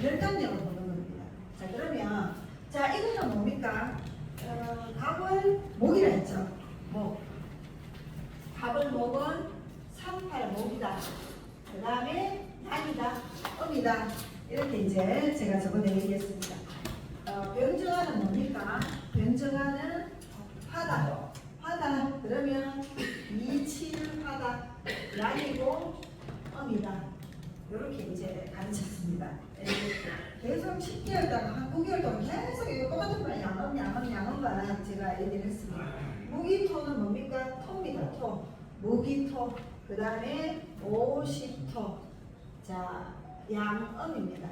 별단력을 보는 겁니다. 자 그러면 자 이거는 뭡니까? 어, 갑을 목이라 했죠. 목. 갑을 목은 38 목이다. 그 다음에 양이다. 음이다. 이렇게 이제 제가 얘기했습니다. 어, 병정하는 뭡니까? 병정하는 하다. 하다. 그러면 27 하다. 양이고 음이다. 이렇게 이제 가르쳤습니다. 계속 10개월 동안, 한 9개월 동안 계속 이거 똑같은 말 양음, 양음, 양음만 제가 얘기를 했습니다. 무기토는 뭡니까? 토입니다. 토. 무기토. 그 다음에 오십토. 자, 양음입니다.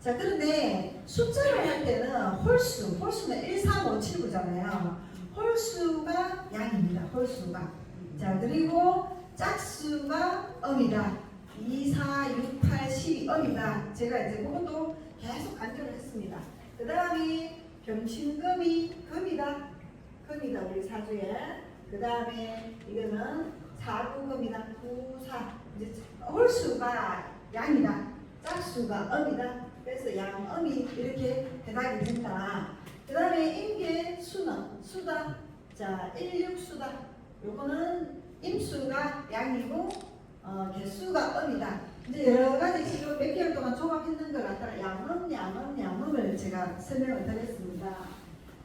자, 그런데 숫자를 할 때는 홀수, 홀수는 1, 3, 5, 7, 9잖아요. 홀수가 양입니다. 홀수가. 자, 그리고 짝수가 음이다. 2, 4, 6, 8, 12 음이다. 제가 이제 그것도 계속 강조를 했습니다. 그 다음에 병신금이 금이다. 금이다. 우리 사주에. 그 다음에 이거는 사구금이다. 9, 4. 이제 홀수가 양이다. 짝수가 음이다. 그래서 양음이 이렇게 해당이 된다. 그 다음에 임계 수는 수다. 자, 16수다. 요거는 임수가 양이고 어, 개수가 음이다. 이제 여러 가지 지금 몇 개월 동안 조합했는 것 같아요. 양음, 양음, 양음을 제가 설명을 드렸습니다.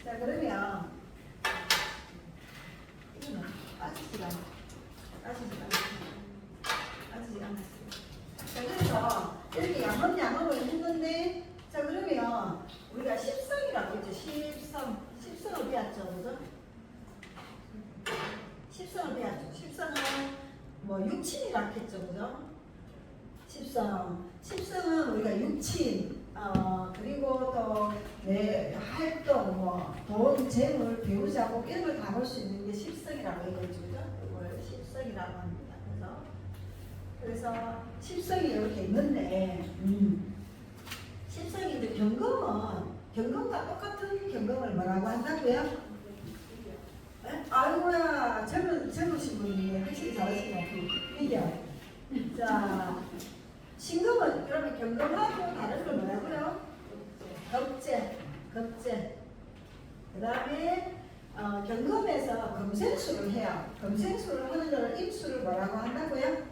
자, 그러면 이거는 빠지지가 않아. 빠지지가 않아. 빠지지 않았어요. 자, 그래서 이렇게 양음, 양음을 했는데 자, 그러면 우리가 십성이라고 했죠. 십성. 십성을 배웠죠. 그죠? 십성을 배웠죠. 십성은 뭐 육친이라 했죠, 그죠? 십성, 십성은 우리가 육친, 어 그리고 또 내 활동, 뭐 돈, 재물, 배우자고 이런 걸다볼수 있는 게 십성이라고 얘기했죠, 그죠? 이걸 십성이라고 합니다. 그래서 그래서 십성이 이렇게 있는데, 음, 십성이 이제 경금은 경금과 똑같은 경금을 뭐라고 한다고요? 네? 아이고야 젊은 젊으신 분이 확실히 잘하시네. 이게 자 신금은 그러면 경금하고 다른 걸 뭐라고요? 겁재, 겁재. 그다음에 어, 경금에서 금생수를 해요. 금생수를 하는 거를 입수를 뭐라고 한다고요?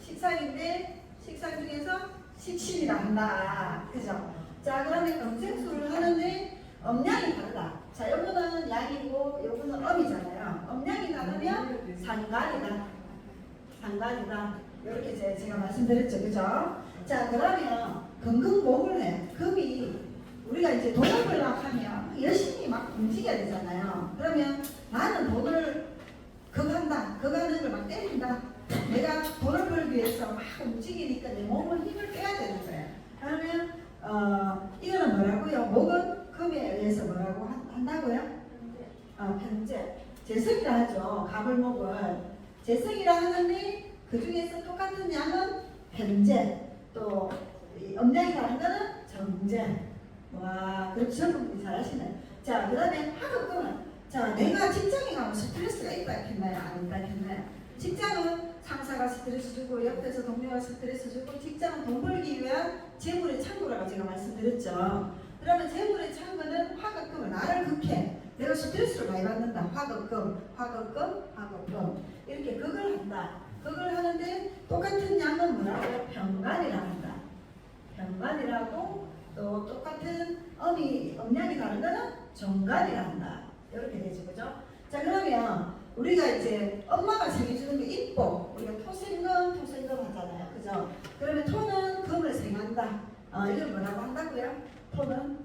식상인데 식상 중에서 식신이라 한다. 그죠? 자 그러면 금생수를 하는데 음량이 다르다. 자 요거는 양이고 요거는 음이잖아요. 음량이 다르면 상관이다. 상관이다. 이렇게 제가 말씀드렸죠. 그죠? 자 그러면 금금목을 해. 금이 우리가 이제 돈을 벌려고 하면 열심히 막 움직여야 되잖아요. 그러면 나는 돈을 그간다. 그가는 걸 막 때린다. 내가 돈을 벌기 위해서 막 움직이니까 내 몸을 힘을 빼야 되는 거예요. 그러면 어 이거는 뭐라고요? 목은 금에 의해서 뭐라고 한- 한다고요? 어, 편제. 재성이라 하죠. 가물목을 재성이라 하는데 그 중에서 똑같은 양은 편제. 또 이 음량이 다른 거는 정제. 와, 그렇죠. 젊은 잘하시네. 자, 그 다음에 학업금은 자, 내가 직장에 가면 스트레스가 있다 했나요? 안 있다 했나요? 직장은 상사가 스트레스 주고 옆에서 동료가 스트레스 주고 직장은 돈 벌기 위한 재물의 창고라고 제가 말씀드렸죠. 그러면 재물의 창고는 화급금을 나를 극해. 내가 스트레스를 많이 받는다. 화급금, 화급금, 화급금. 이렇게 극을 한다. 극을 하는데 똑같은 양은 뭐라고? 병간이라 한다. 병간이라고 또 똑같은 음이 음량이 다른 거는 정간이라 한다. 이렇게 되죠, 그죠? 자 그러면 우리가 이제 엄마가 생겨주는 게 이뻐. 우리가 토생금, 토생금 하잖아요, 그죠? 그러면 토는 금을 생한다. 어, 이걸 뭐라고 한다고요? 토는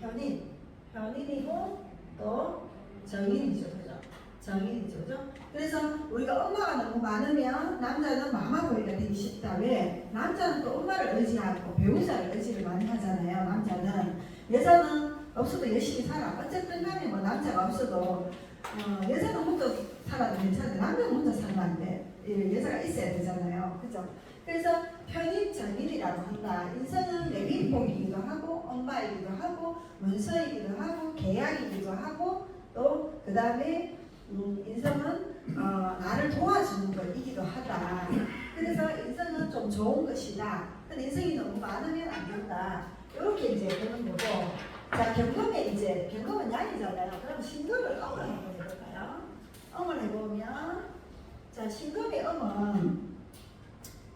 변인, 변인이고 또 정인이죠, 그죠? 정인이죠, 그래서 우리가 엄마가 너무 많으면 남자는 마마 보이가 되기 쉽다. 왜? 남자는 또 엄마를 의지하고 배우자를 의지를 많이 하잖아요. 남자는 여자는 없어도 열심히 살아. 어쨌든 간에 뭐 남자가 없어도 어, 여자는 혼자 살아도 괜찮은데 남자는 혼자 살면 안 돼. 예, 여자가 있어야 되잖아요. 그죠? 그래서 편인 정인이라고 한다. 인생은 내빈복이기도 하고 엄마이기도 하고 문서이기도 하고 계약이기도 하고 또 그 다음에 음, 인성은 어, 나를 도와주는 것이기도 하다. 그래서 인성은 좀 좋은 것이다. 근데 인성이 너무 많으면 안 된다. 이렇게 이제 보는 거고. 자, 경금에 이제, 경금은 양이잖아요. 그럼 신금을 엄을 한번 해볼까요? 엄을 해보면, 자, 신금의 엄은,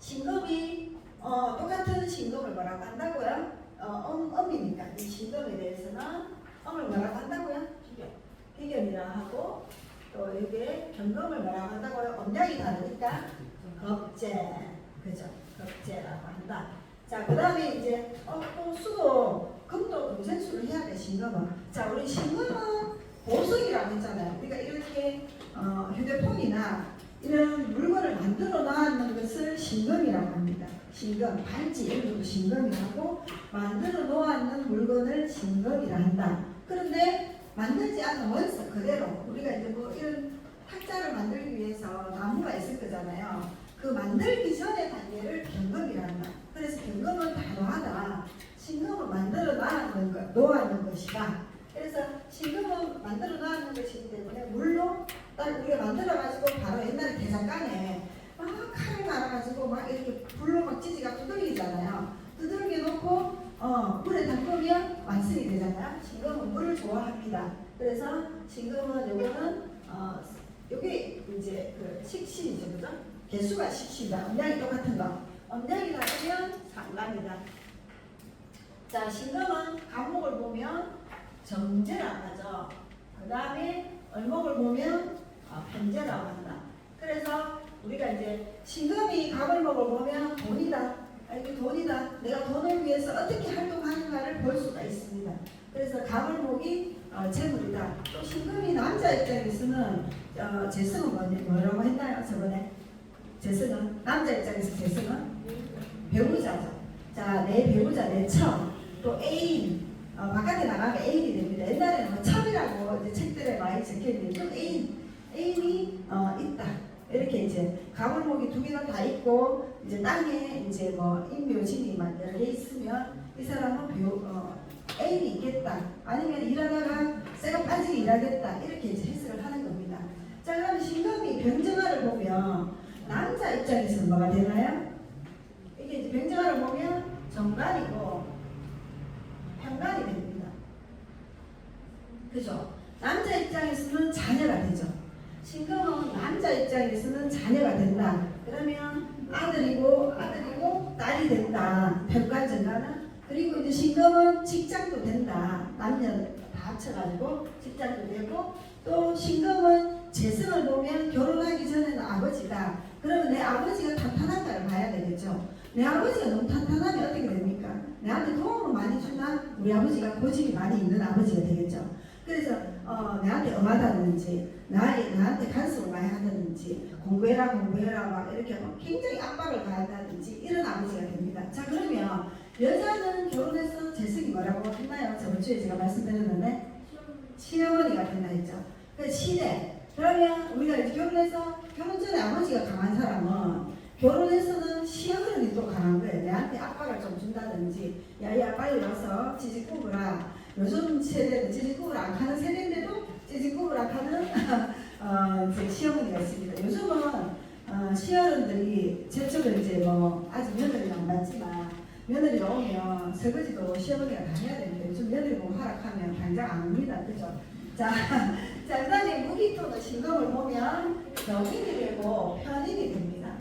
신금이, 어, 똑같은 신금을 뭐라고 한다고요? 어, 엄, 엄이니까. 이 신금에 대해서는 엄을 뭐라고 한다고요? 비견. 비견이라 하고, 또 이게 경금을 뭐라고 한다고요? 엄량이 다르니까 겁재 그죠? 겁재라고 한다. 자 그 다음에 이제 어, 또 수도. 금도 동생수를 해야 돼 신금은. 자 우리 신금은 보석이라고 했잖아요. 우리가 이렇게 어, 휴대폰이나 이런 물건을 만들어 놨는 것을 신금이라고 합니다. 신금 반지 이런 것도 신금이라고 만들어 놓았는 물건을 신금이라 한다. 그런데 만들지 않은 원석 그대로 우리가 이제 뭐 이런 탁자를 만들기 위해서 나무가 있을 거잖아요. 그 만들기 전의 단계를 경금이란다. 그래서 경금은 단호하다. 신금은 만들어 놔는 것, 놓아놓은 것이다. 그래서 신금은 만들어 놔는 것이기 때문에 딱 우리가 만들어가지고 바로 옛날에 대장간에 막 칼을 갈아가지고 막 이렇게 불로 막 찌지가 두들기잖아요. 두들겨 놓고 어, 물에 담그면 완성이 되잖아요. 신금은 물을 좋아합니다. 그래서 신금은 요거는 어, 요게 이제 그 식신이죠, 그죠? 개수가 식신이다. 음량이 똑같은 거. 음량이 다르면 상관이다. 자, 신금은 간목을 보면 정제라고 하죠. 그 다음에 얼목을 보면 어, 편제라고 한다. 그래서 우리가 이제 신금이 갑을목을 보면 돈이다. 아, 이게 돈이다. 내가 돈을 위해서 어떻게 활동하는가를 볼 수가 있습니다. 그래서 가물목이 어, 재물이다. 또 신금이 남자 입장에서는 어, 재성은 뭐냐, 뭐라고 했나요? 저번에 재성은 남자 입장에서 재성은 배우자죠. 자, 내 배우자, 내 처, 또 애인, 어, 바깥에 나가면 애인이 됩니다. 옛날에는 뭐 첩이라고 이제 책들에 많이 적혀있는데 좀 애인, 애인이 어, 있다. 이렇게 이제 가물목이 두 개가 다 있고 이제 땅에 이제 뭐 인묘진이 막 열려 있으면 이 사람은 배우 어, 애인이 있겠다 아니면 일하다가 쇠가 빠지게 일하겠다 이렇게 이제 해석을 하는 겁니다. 자 그럼 신금이 병정화를 보면 남자 입장에서는 뭐가 되나요? 이게 이제 병정화를 보면 정관이고 현관이 됩니다. 그죠? 남자 입장에서는 자녀가 되죠. 신금은 남자 입장에서는 자녀가 된다. 그러면 아들이고 아들이고 딸이 된다. 편관정가는 그리고 이제 신금은 직장도 된다. 남녀 다 합쳐가지고 직장도 되고 또 신금은 재성을 보면 결혼하기 전에는 아버지다. 그러면 내 아버지가 탄탄한가를 봐야 되겠죠. 내 아버지가 너무 탄탄하면 어떻게 됩니까? 내한테 도움을 많이 주나 우리 아버지가 고집이 많이 있는 아버지가 되겠죠. 그래서 어, 내한테 엄하다든지 나, 나한테 간섭을 많이 한다든지 공부해라 공부해라 막 이렇게 막 굉장히 압박을 가한다든지 이런 아버지가 됩니다. 자 그러면 여자는 결혼해서 재성이 뭐라고 했나요? 저번 주에 제가 말씀드렸는데 시어머니가 된다 했죠. 그 시대. 그러면 우리가 이제 결혼해서 결혼 전에 아버지가 강한 사람은 결혼해서는 시어머니 또 강한 거예요. 내한테 압박을 좀 준다든지 야야 빨리 와서 지지 꾸부라. 요즘 세대는 지지국을 안 하는 세대인데도 지지국을 안 하는 어, 시어머니가 있습니다. 요즘은 어, 시어른들이 저쪽은 이제 뭐 아직 며느리는 안 받지만 며느리 오면 설거지도 시어머니가 다 해야 되는데 요즘 며느리 보고 하락하면 당장 안 옵니다. 그죠? 자, 자, 그 다음에 무기토는 신금을 보면 정인이 되고 편인이 됩니다.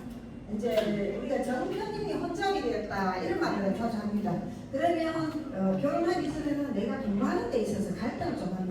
이제 우리가 정편인이 혼장이 되었다 이런 말을 자주 합니다. 그러면 어, 결혼하기 전에는 내가 공부하는 데 있어서 갈등을 좀 합니다.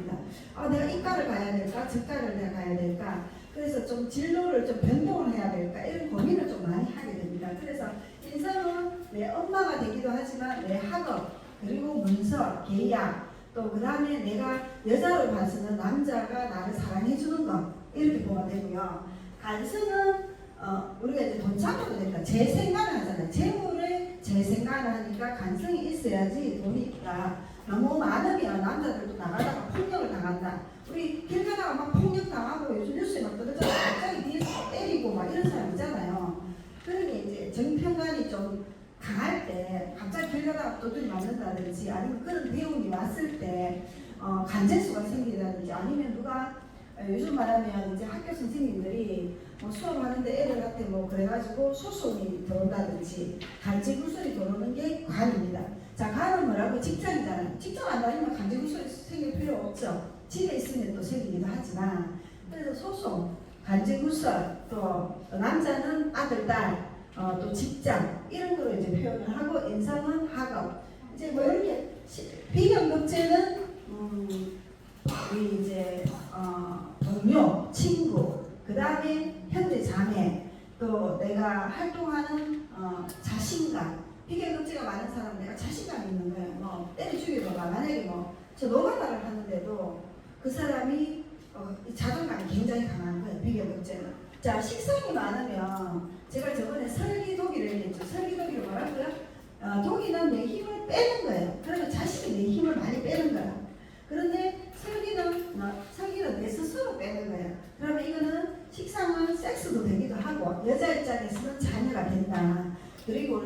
아, 내가 이과를 가야 될까, 저과를 내가 가야 될까. 그래서 좀 진로를 좀 변동을 해야 될까 이런 고민을 좀 많이 하게 됩니다. 그래서 인생은 내 엄마가 되기도 하지만 내 학업 그리고 문서, 계약 또 그 다음에 내가 여자로 봐서는 남자가 나를 사랑해 주는 것 이렇게 보면 되고요. 간성은 어, 우리가 이제 돈 잡아도 된다. 재생산을 하잖아요. 재물을 재생산을 하니까 간성이 있어야지 돈이 있다. 너무 많으면 남자들도 나가다가 폭력을 당한다. 우리 길 가다가 막 폭력 당하고 요즘 뉴스에 막 뜨잖아요. 갑자기 뒤에서 때리고 막 이런 사람 있잖아요. 그러니 이제 정평관이 좀 강할 때 갑자기 길 가다가 도둑이 맞는다든지 아니면 그런 대운이 왔을 때 어, 간제수가 생기다든지 아니면 누가 어, 요즘 말하면 이제 학교 선생님들이 뭐 수업하는데 애들한테 뭐 그래가지고 소송이 들어온다든지 간지구설이 들어오는 게 관입니다. 자, 관은 뭐라고 직장이잖아요. 직장 안 다니면 간지구설이 생길 필요 없죠. 집에 있으면 또 생기기도 하지만 그래서 소송, 간지구설 또 남자는 아들, 딸, 어, 또 직장 이런 거로 이제 표현을 하고 인성은 학업 이제 뭐 이렇게 시- 비경급제는 음, 우리 이제 어, 동료, 친구, 그 다음에 형제 자매, 또 내가 활동하는 어, 자신감. 비계급제가 많은 사람은 내가 자신감 있는 거예요. 뭐 때려 죽여봐봐. 만약에 뭐 저 노가다를 하는데도 그 사람이 어, 이 자존감이 굉장히 강한 거예요. 비계급제는. 자 식상이 많으면 제가 저번에 설기독이를 얘기했죠. 설기독이 뭐라고요? 어, 독이는 내 힘을 빼는 거예요.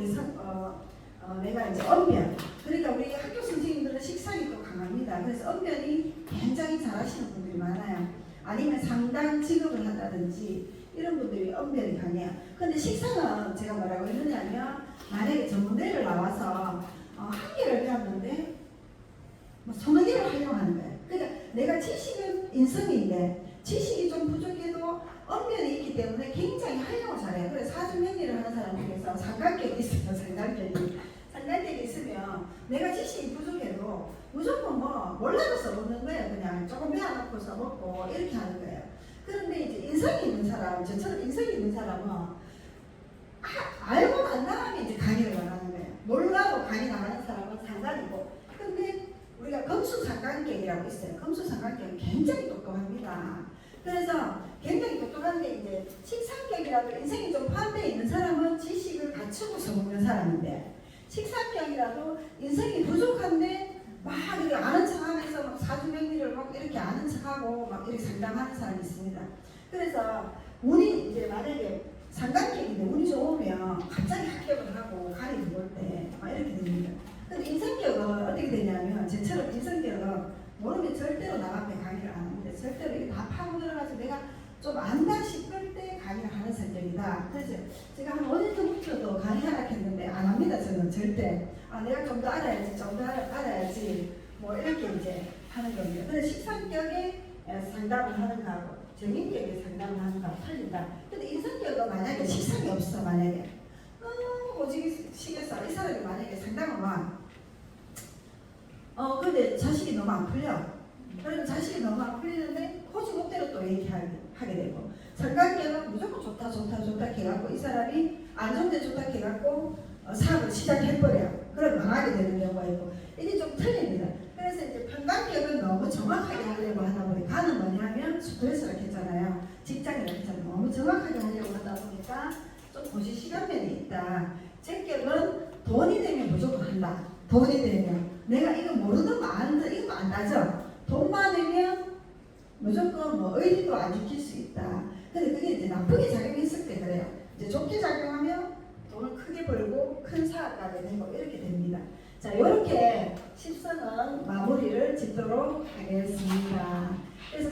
우리 선, 어, 어, 내가 이제 언변. 그러니까 우리 학교 선생님들은 식상이 또 강합니다. 그래서 언변이 굉장히 잘하시는 분들이 많아요. 아니면 상당 직업을 한다든지 이런 분들이 언변이 강해요. 근데 식상은 제가 뭐라고 했느냐면 만약에 전문대를 나와서 어, 한 개를 배웠는데 뭐 서너 개를 활용하는 거예요. 그러니까 내가 지식은 인성인데 지식이 좀 부족 언변이 있기 때문에 굉장히 활용을 잘해요. 그래서 사주명리를 하는 사람 중에서 삼각격이 있어요. 삼각격이. 삼각격이 있으면 내가 지식이 부족해도 무조건 뭐 몰라도 써먹는 거예요. 그냥 조금 배워놓고 써먹고 이렇게 하는 거예요. 그런데 이제 인성이 있는 사람, 저처럼 인성이 있는 사람은 아, 알고 난 다음에 이제 강의를 나가는 거예요. 몰라도 강의 나가는 사람은 상관이고. 근데 우리가 검수상관격이라고 있어요. 검수상관격은 굉장히 똑똑합니다. 그래서 굉장히 똑똑한데 이제 식상격이라도 인생이 좀 포함되어 있는 사람은 지식을 갖추고 써먹는 사람인데 식상격이라도 인생이 부족한데 막 이렇게 아는 척하면서 막 사주명리를 막 이렇게 아는 척하고 막 이렇게 상담하는 사람이 있습니다. 그래서 운이 이제 만약에 상관격인데 운이 좋으면 갑자기 합격을 하고 간이 들어올 때 막 이렇게 됩니다. 근데 인성격은 어떻게 되냐면 제처럼 인성격은 모르면 절대로 남 앞에 강의를 안 하는데 절대로 이게 다 파고 들어가서 내가 좀 안다 싶을 때 강의를 하는 성격이다. 그래서 제가 한 5년 전부터도 강의하라 했는데 안 합니다. 저는 절대. 아 내가 좀 더 알아야지, 좀 더 알아야지. 뭐 이렇게 이제 하는 겁니다. 근데 식상격에 에, 상담을 하는 거하고 정인격에 상담을 하는 거하고 틀린다. 근데 인성격은 만약에 식상이 없어 만약에 너무 오지게 시겠어. 이 사람이 만약에 상담을 와. 어 근데 자식이 너무 안 풀려. 그러면 자식이 너무 안 풀리는데 호지목대로 또 얘기하게 하게 되고 상관계는 무조건 좋다 좋다 좋다 해갖고 이 사람이 안 좋은데 좋다 해갖고 어, 사업을 시작해버려요. 그럼 망하게 되는 경우가 있고 이게 좀 틀립니다. 그래서 이제 편관격은 너무 정확하게 하려고 하다 보니 가는 뭐냐면 스트레스를 했잖아요. 직장이라고 했잖아요. 너무 정확하게 하려고 하다 보니까 좀 고시 시간면이 있다. 제격은 돈이 되면 무조건 한다. 돈이 되면 내가 이거 모르는 거 아는데 이거 안 나죠. 돈 많으면 무조건 뭐 의리도 안 지킬 수 있다. 근데 그게 이제 나쁘게 작용했을 때 그래요. 이제 좋게 작용하면 돈을 크게 벌고 큰 사업가게 되고 이렇게 됩니다. 자, 이렇게 10선은 마무리를 짓도록 하겠습니다. 그래서